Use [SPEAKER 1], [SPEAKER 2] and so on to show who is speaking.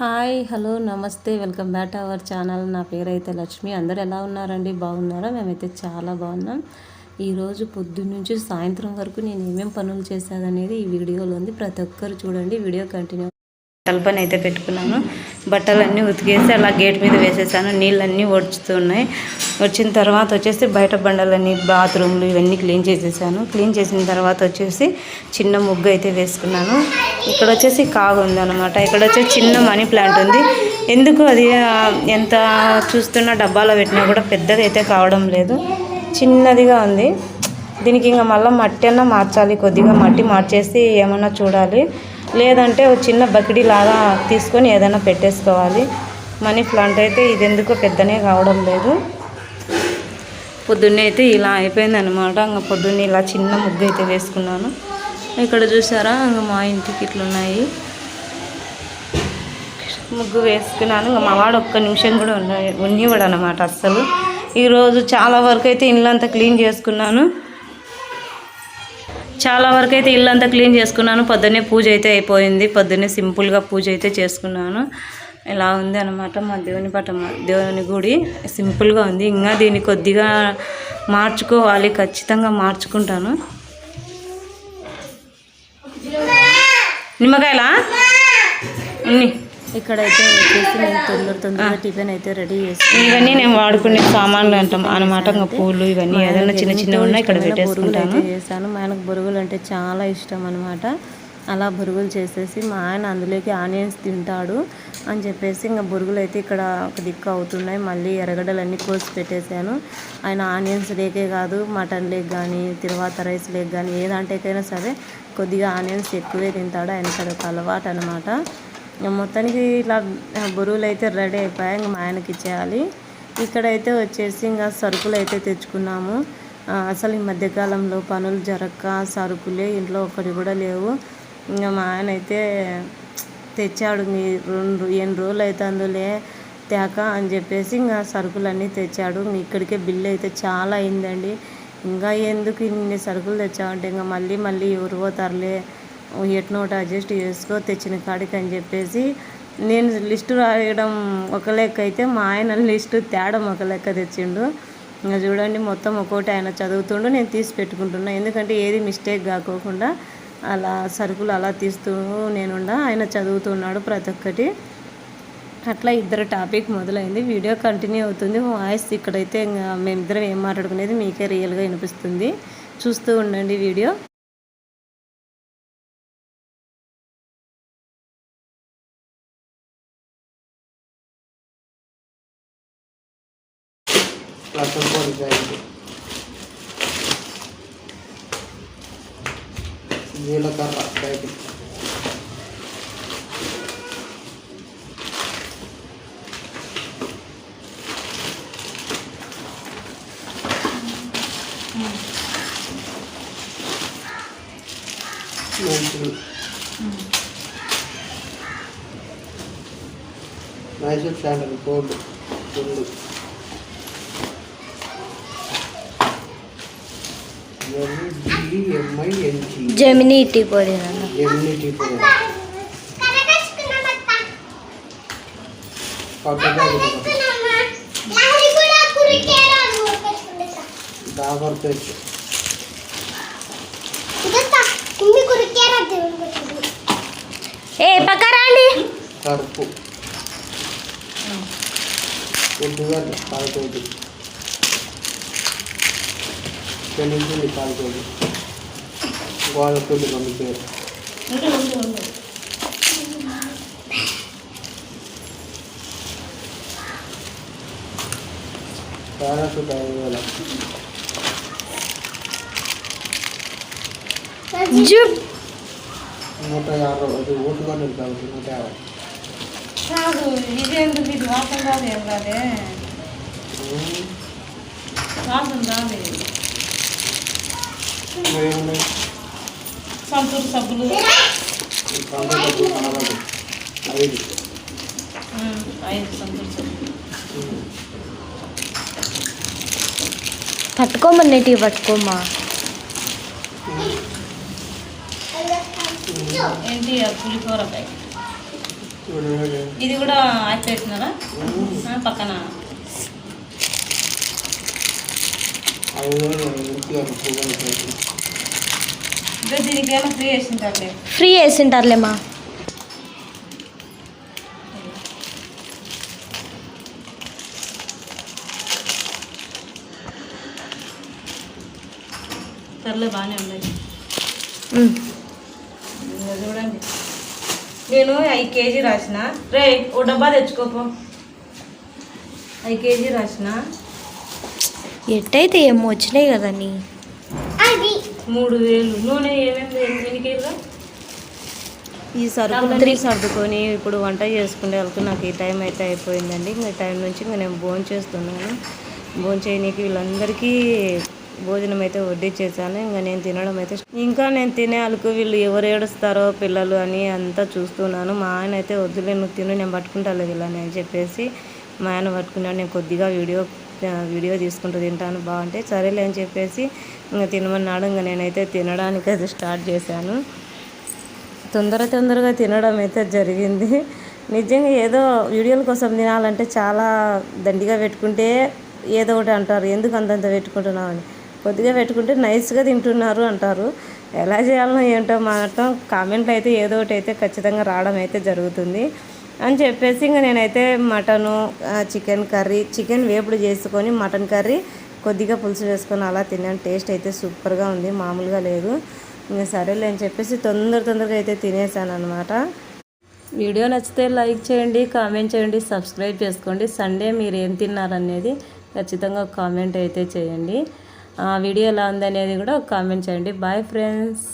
[SPEAKER 1] Hi hello నమస్తే welcome back to our channel. నా పేరు అయితే లక్ష్మి. అందరు ఎలా ఉన్నారండి? బాగున్నారా? మేమైతే చాలా బాగున్నాం. ఈరోజు పొద్దున్న నుంచి సాయంత్రం వరకు నేను ఏమేం పనులు చేశాననేది ఈ వీడియోలో ఉంది. ప్రతి ఒక్కరు చూడండి. వీడియో కంటిన్యూ తలపని అయితే పెట్టుకున్నాను. బట్టలన్నీ ఉతికేసి అలా గేట్ మీద వేసేసాను. నీళ్ళన్నీ వచ్చుతున్నాయి వచ్చిన తర్వాత వచ్చేసి బయట బండలన్నీ బాత్రూమ్లు ఇవన్నీ క్లీన్ చేసేసాను. క్లీన్ చేసిన తర్వాత వచ్చేసి చిన్న ముగ్గు అయితే వేసుకున్నాను. ఇక్కడ వచ్చేసి కాగు ఉంది ఇక్కడ వచ్చేసి చిన్న మనీ ప్లాంట్ ఉంది. ఎందుకు అది ఎంత చూస్తున్న డబ్బాలో పెట్టినా కూడా పెద్దది అయితే కావడం లేదు. చిన్నదిగా ఉంది. దీనికి ఇంకా మళ్ళీ మట్టి అన్న మార్చాలి. కొద్దిగా మట్టి మార్చేసి ఏమన్నా చూడాలి. లేదంటే ఒక చిన్న బకిడీ లాగా తీసుకొని ఏదైనా పెట్టేసుకోవాలి. మనీ ప్లాంట్ అయితే ఇది ఎందుకో పెద్దనే కావడం లేదు. పొద్దున్నే అయితే ఇలా అయిపోయింది అనమాట ఇంకా పొద్దున్నే ఇలా చిన్న ముగ్గు అయితే వేసుకున్నాను. ఇక్కడ చూసారా? ఇంకా మా ఇంటికి ఇట్లున్నాయి. ముగ్గు వేసుకున్నాను. ఇంకా మా వాడు ఒక్క నిమిషం కూడా ఉన్న ఉన్నివాడు అనమాట అస్సలు ఈరోజు చాలా వరకు అయితే ఇల్లంతా క్లీన్ చేసుకున్నాను. చాలా వరకు అయితే ఇల్లంతా క్లీన్ చేసుకున్నాను. పొద్దున్నే పూజ అయితే అయిపోయింది. పొద్దున్నే సింపుల్గా పూజ అయితే చేసుకున్నాను. ఇలా ఉంది అనమాట మా దేవుని పటం దేవుని గుడి. సింపుల్గా ఉంది. ఇంకా దీన్ని కొద్దిగా మార్చుకోవాలి. ఖచ్చితంగా మార్చుకుంటాను. నిమ్మకాయలా? ఉన్ని. ఇక్కడైతే వచ్చేసి నేను తొందర తొందరగా టిఫిన్ అయితే రెడీ చేసుకున్నాను ఇవన్నీ నేను వాడుకునే సామాన్లు అంటాం అనమాట ఇంకా పూలు ఇవన్నీ ఏదైనా చిన్న చిన్నవి ఉన్నాయి ఇక్కడ పెట్టేసుకుంటాను. చేశాను. మా ఆయనకు బొరుగులు అంటే చాలా ఇష్టం అనమాట అలా బొరుగులు చేసేసి మా ఆయన అందులోకి ఆనియన్స్ తింటాడు అని చెప్పేసి ఇంకా బొరుగులు అయితే ఇక్కడ ఒక దిక్కు అవుతున్నాయి. మళ్ళీ ఎర్రగడ్డలు అన్నీ కోసి పెట్టేశాను. ఆయన ఆనియన్స్ లేకే కాదు మటన్ లేక్ కానీ తర్వాత రైస్ లేక్ కానీ ఏ దాంట్లోకైనా సరే కొద్దిగా ఆనియన్స్ ఎక్కువే తింటాడు. ఆయనకి అదొక అలవాటు అనమాట మొత్తానికి ఇలా బరువులు అయితే రెడీ అయిపోయాయి. ఇంకా మా ఆయనకి ఇచ్చేయాలి. ఇక్కడైతే వచ్చేసి ఇంకా సరుకులు అయితే తెచ్చుకున్నాము అసలు ఈ మధ్యకాలంలో పనులు జరగక సరుకులే ఇంట్లో ఒకటి కూడా లేవు. ఇంకా మా ఆయన అయితే తెచ్చాడు మీ రెండు ఎన్ని రోజులు అయితే అందులో తేక అని చెప్పేసి ఇంకా సరుకులన్నీ తెచ్చాడు. ఇక్కడికే బిల్లు అయితే చాలా అయిందండి. ఇంకా ఎందుకు ఇన్ని సరుకులు తెచ్చామంటే ఇంకా మళ్ళీ మళ్ళీ ఎవరు పోతారులే. ఎట్నోట అడ్జస్ట్ చేసుకో తెచ్చిన కాడికి అని చెప్పేసి నేను లిస్టు రాయడం ఒక లెక్క అయితే మా ఆయన లిస్టు తేడం ఒక లెక్క తెచ్చిండు. ఇంకా చూడండి మొత్తం ఒక్కోటి ఆయన చదువుతుండు నేను తీసి పెట్టుకుంటున్నా. ఎందుకంటే ఏది మిస్టేక్ కాకోకుండా అలా సరుకులు అలా తీస్తూ నేనుండా ఆయన చదువుతున్నాడు ప్రతి ఒక్కటి. అట్లా ఇద్దరు టాపిక్ మొదలైంది. వీడియో కంటిన్యూ అవుతుంది. వాయిస్ ఇక్కడైతే ఇంకా మేమిద్దరం ఏం మాట్లాడుకునేది మీకే రియల్గా వినిపిస్తుంది. చూస్తూ ఉండండి వీడియో.
[SPEAKER 2] జీలకర్ర ప్యాకెట్ మెంతులు మైసూర్ శాండల్ కోల్డ్ గుండు
[SPEAKER 3] జమినీ టీ పొడి
[SPEAKER 2] ఎమ్ని టీ పొడి. డాబర్ పేస్ట్.
[SPEAKER 3] ఏ పక్క రండి.
[SPEAKER 2] కరుపు కాలు శనగపిండి కాలు కేజీ గోధుమపిండి రెండు కేజీ పారాషూట్ ఐదు వేల నూట యాభై అది ఊటుకొని కాబట్టి నూట యాభై.
[SPEAKER 1] ఇది ఎందుకు ఇది వాసన రాదు ఏం రాదే వాసన రాదు సంతూర్ సబ్బులు
[SPEAKER 2] ఐదు
[SPEAKER 1] సంతూర్ సబ్బులు
[SPEAKER 3] పట్టుకోమని పట్టుకోమా.
[SPEAKER 1] ఏంటి పులిహోర ప్యాకెట్ ఇది కూడా ఆపేసినారా పక్కన. ఫ్రీ వేసింటారులే
[SPEAKER 3] ఫ్రీ వేసింటారులేమా
[SPEAKER 1] సర్లే బాగానే ఉన్నాయి. చూడండి. నేను ఐదు కేజీ రాసిన. రే ఓ డబ్బా తెచ్చుకోపో. ఐదు కేజీ రాసిన.
[SPEAKER 3] ఎట్టయితే ఏమో వచ్చినాయి కదా నీ?
[SPEAKER 1] మూడు వేలు నూనె ఏమేమి ఎన్ని కేజీలు ఈ సరుకులన్నీ సర్దుకొని ఇప్పుడు వంట చేసుకునే వాళ్ళకి నాకు ఈ టైం అయితే అయిపోయిందండి. ఇంకా టైం నుంచి ఇంకా నేను భోజనం చేస్తున్నాను. భోజనం చేయనీకి వీళ్ళందరికీ భోజనం అయితే వడ్డించేసాను ఇంకా నేను తినడం అయితే ఇంకా నేను తినే వాళ్ళకు వీళ్ళు ఎవరు ఏడుస్తారో పిల్లలు అని అంతా చూస్తున్నాను. మా ఆయన అయితే వద్దులే నువ్వు తిను నేను పట్టుకుంటాను వీళ్ళని అని చెప్పేసి మా ఆయన పట్టుకున్నాడు. నేను కొద్దిగా వీడియో వీడియో తీసుకుంటూ తింటాను. బాగుంటే సరేలే అని చెప్పేసి ఇంకా తినమన్నాడు ఇంకా నేనైతే తినడానికి అది స్టార్ట్ చేశాను. తొందర తొందరగా తినడం అయితే జరిగింది. నిజంగా ఏదో వీడియోల కోసం తినాలంటే చాలా దండిగా పెట్టుకుంటే ఏదో ఒకటి అంటారు. ఎందుకు అంతంత పెట్టుకుంటున్నావు అని. కొద్దిగా పెట్టుకుంటే నైస్గా తింటున్నారు అంటారు. ఎలా చేయాలనో ఏంటో మాత్రం కామెంట్లు అయితే ఏదో ఒకటి అయితే ఖచ్చితంగా రావడం అయితే జరుగుతుంది. అని చెప్పేసి ఇంకా నేనైతే మటను చికెన్ కర్రీ చికెన్ వేపుడు చేసుకొని మటన్ కర్రీ కొద్దిగా పులుసు వేసుకొని అలా తిన్నాను. టేస్ట్ అయితే సూపర్గా ఉంది మామూలుగా లేదు. ఇంకా సరేలే అని చెప్పేసి తొందర తొందరగా అయితే తినేసాను అనమాట వీడియో నచ్చితే లైక్ చేయండి కామెంట్ చేయండి సబ్స్క్రైబ్ చేసుకోండి. సండే మీరు ఏం తిన్నారనేది ఖచ్చితంగా ఒక కామెంట్ అయితే చేయండి. ఆ వీడియో ఎలా ఉందనేది కూడా ఒక కామెంట్ చేయండి. Bye friends.